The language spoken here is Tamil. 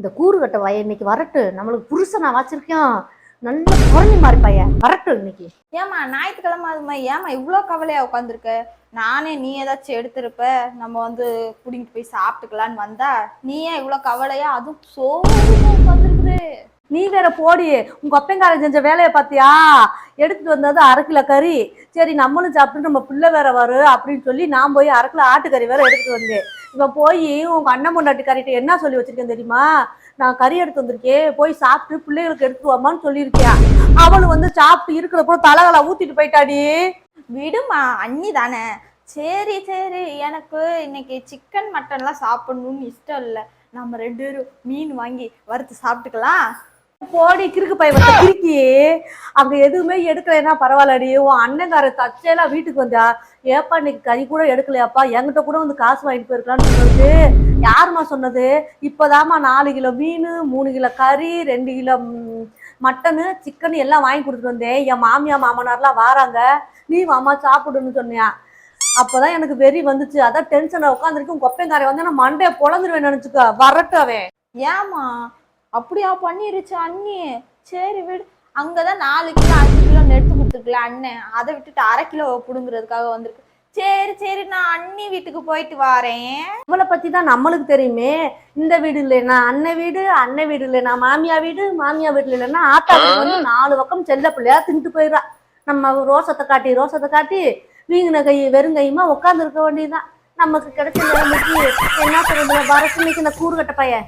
இந்த கூறுகட்ட வய இன்னைக்கு வரட்டு. நம்மளுக்கு புருஷன் நான் வச்சிருக்கேன் நல்ல குழந்தை மாதிரி பையன் வரட்டு இன்னைக்கு. ஏமா ஞாயிற்றுக்கிழமை அதுமா ஏமா இவ்வளோ கவலையா உட்காந்துருக்க நானே நீ ஏதாச்சும் எடுத்திருப்ப? நம்ம வந்து குடிங்கிட்டு போய் சாப்பிட்டுக்கலான்னு வந்தா நீ ஏன் இவ்வளோ கவலையா? அதுவும் சோறு உட்காந்துருக்குது நீ வேற போடி. உங்க அப்பங்கார செஞ்ச வேலையை பார்த்தியா? எடுத்துட்டு வந்தது அரை கிலோ கறி. சரி நம்மளும் சாப்பிட்டு நம்ம பிள்ளை வேற வரும் அப்படின்னு சொல்லி நான் போய் அரை கிலோ ஆட்டுக்கறி வேற எடுத்துட்டு வந்தேன். இவன் போய் உங்க அண்ணன் பொண்டாட்டி கறிட்டு என்ன சொல்லி வச்சிருக்கேன் தெரியுமா? நான் கறி எடுத்து வந்திருக்கேன். போய் சாப்பிட்டு பிள்ளைகளுக்கு எடுத்துட்டு வாமான்னு சொல்லியிருக்கேன் அவளும் வந்து சாப்பிட்டு இருக்கிற கூட தலகலா ஊத்திட்டு போயிட்டாடி. விடுமா அண்ணி தானே. சரி சரி எனக்கு இன்னைக்கு சிக்கன் மட்டன்லாம் சாப்பிடணும்னு இஷ்டம் இல்லை. நம்ம ரெண்டு பேரும் மீன் வாங்கி வறுத்து சாப்பிட்டுக்கலாம். போடி கிறுக்கு பையன் கிறுக்கி. அங்க எதுவுமே எடுக்கலைன்னா பரவாயில்லடி. உன் அண்ணங்கார தச்சையெல்லாம் வீட்டுக்கு வந்தா ஏப்பா இன்னைக்கு கறி கூட எடுக்கலையாப்பா? என்கிட்ட கூட வந்து காசு வாங்கிட்டு போயிருக்கலாம்னு சொல்லிட்டு யாரும்மா சொன்னது? இப்போதாம்மா நாலு கிலோ மீன் மூணு கிலோ கறி ரெண்டு கிலோ மட்டனு சிக்கன் எல்லாம் வாங்கி கொடுத்துட்டு வந்தேன். என் மாமியா மாமனார்லாம் வாராங்க. நீ மாமா சாப்பிடுன்னு சொன்னியா. அப்பதான் எனக்கு வெறி வந்துச்சு. அதான் டென்ஷனை உட்காந்துருக்கு கொப்பைங்காரை வந்து நான் மண்டையை பொழந்துருவேன் நினைச்சுக்க. வரட்டு அவன். ஏமா அப்படியா பண்ணிருச்சு அண்ணி. சரி விடு. அங்கதான் நாலு கிலோ அஞ்சு கிலோ எடுத்து கொடுத்துருக்கல அண்ணன் அதை விட்டுட்டு அரை கிலோ புடுங்குறதுக்காக வந்திருக்கு. சரி சரி நான் அண்ணி வீட்டுக்கு போயிட்டு வரேன். இவளை பத்தி தான் நம்மளுக்கு தெரியுமே. இந்த வீடு இல்லைன்னா அண்ணன் வீடு அண்ணன் வீடு இல்லைன்னா மாமியா வீடு மாமியா வீடு இல்லைன்னா ஆத்தா வீடு வந்து நாலு பக்கம் செல்ல பிள்ளையா தின்ட்டு போயிடுறா. நம்ம ரோசத்தை காட்டி ரோசத்தை காட்டி வீங்கின கை வெறும் கையுமா உட்காந்து இருக்க வேண்டியதுதான். நமக்கு கிடைச்ச நிலைமைக்கு என்ன சொல்றது? வரசு இன்னைக்கு இந்த கூறுகட்ட பையன்.